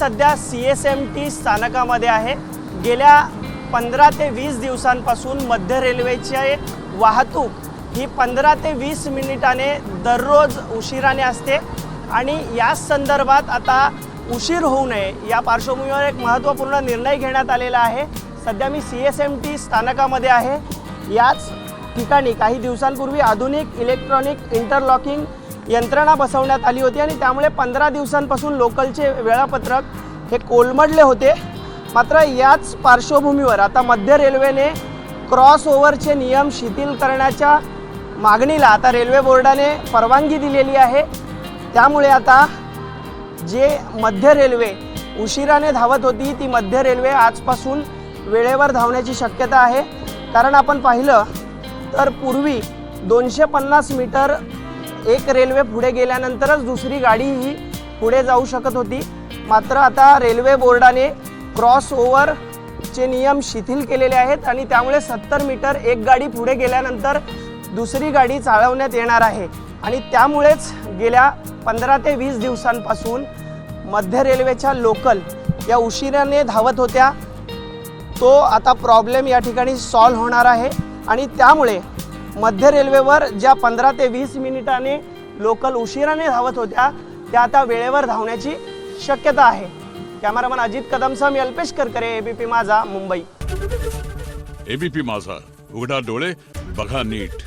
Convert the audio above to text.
सध्या C S M T स्थानकामध्ये आहे. गेल्या पंधरा ते वीस दिवसांपासून मध्य रेल्वेची वाहतूक ही पंधरा ते वीस मिनिटाने दररोज उशिराने असते. आणि याच संदर्भात आता उशीर होऊ नये या पार्श्वभूमीवर एक महत्त्वपूर्ण निर्णय घेण्यात आलेला आहे. सध्या मी सी एस एम टी स्थानकामध्ये आहे. याच ठिकाणी काही दिवसांपूर्वी आधुनिक इलेक्ट्रॉनिक इंटरलॉकिंग यंत्रणा बसवण्यात आली होती आणि त्यामुळे पंधरा दिवसांपासून लोकलचे वेळापत्रक हे कोलमडले होते. मात्र याच पार्श्वभूमीवर आता मध्य रेल्वेने क्रॉस ओव्हरचे नियम शिथिल करण्याच्या मागणीला आता रेल्वे बोर्डाने परवानगी दिलेली आहे. त्यामुळे आता जे मध्य रेल्वे उशिराने धावत होती ती मध्य रेल्वे आजपासून वेळेवर धावण्याची शक्यता आहे. कारण आपण पाहिलं तर पूर्वी दोनशे पन्नास मीटर एक रेल्वे पुढे गेल्यानंतरच दुसरी गाडी ही पुढे जाऊ शकत होती. मात्र आता रेल्वे बोर्डाने क्रॉस ओव्हरचे नियम शिथिल केलेले आहेत आणि त्यामुळे सत्तर मीटर एक गाडी पुढे गेल्यानंतर दुसरी गाडी चालवण्यात येणार आहे. आणि त्यामुळेच गेल्या पंधरा ते वीस दिवसांपासून मध्य रेल्वेच्या लोकल या उशिराने धावत होत्या. तो आता प्रॉब्लेम या ठिकाणी सॉल्व होणार आहे. आणि त्यामुळे मध्य रेल्वेवर ज्या पंधरा ते वीस मिनिटाने लोकल उशिराने धावत होत्या त्या आता वेळेवर धावण्याची शक्यता आहे. कॅमेरामन अजित कदमसह मी अल्पेश करकरे एबीपी माझा मुंबई. एबीपी माझा. उघडा डोळे बघा नीट.